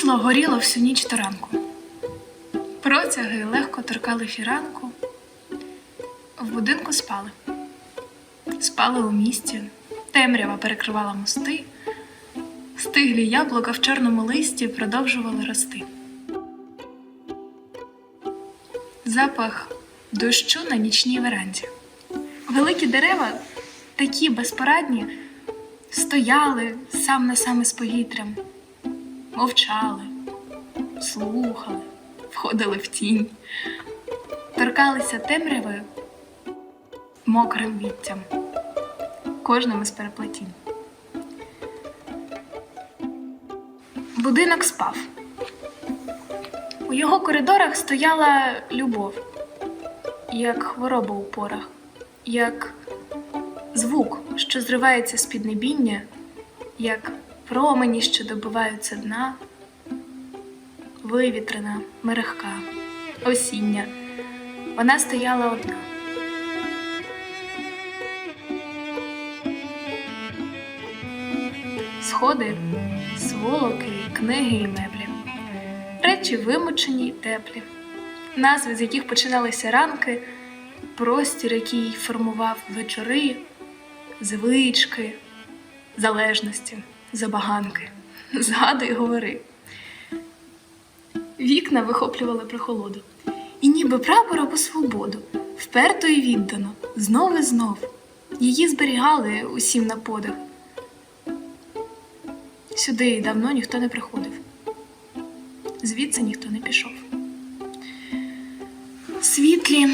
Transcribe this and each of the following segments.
Світло горіло всю ніч до ранку. Протяги легко торкали фіранку. В будинку спали. Спали у місті, темрява перекривала мости, стиглі яблука в чорному листі продовжували рости. Запах дощу на нічній веранді. Великі дерева, такі безпорадні, стояли сам на сам із повітрям, мовчали, слухали, входили в тінь, торкалися темрявою мокрим віттям, кожним із переплетінь. Будинок спав. У його коридорах стояла любов, як хвороба у порах, як звук, що зривається з піднебіння, як промені, що добиваються дна, вивітрена, мерехка, осіння. Вона стояла одна. Сходи, сволоки, книги і меблі. Речі вимучені й теплі, назви, з яких починалися ранки, простір, який формував вечори, звички, залежності, забаганки. Згадуй говори. Вікна вихоплювали прохолоду, і ніби прапор або свободу, вперто і віддано, знов і знов. Її зберігали усім на подих. Сюди давно ніхто не приходив, звідси ніхто не пішов. Світлі,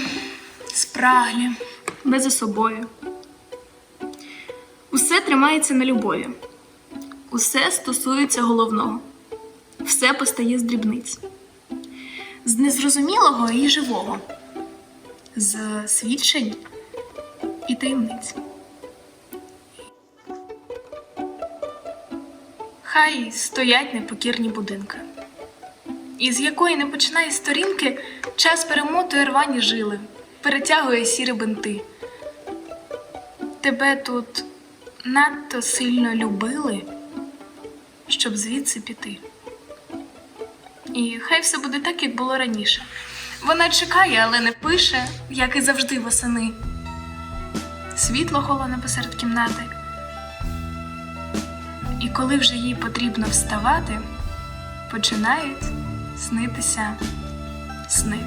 спраглі, без особою. Усе тримається на любові, усе стосується головного, все постає з дрібниць, з незрозумілого і живого, з свідчень і таємниць. Хай стоять непокірні будинки, із якої не починає сторінки, час перемотує рвані жили, перетягує сірі бинти. Тебе тут надто сильно любили, щоб звідси піти. І хай все буде так, як було раніше. Вона чекає, але не пише, як і завжди восени. Світло холоне посеред кімнати. І коли вже їй потрібно вставати, починають снитися сни.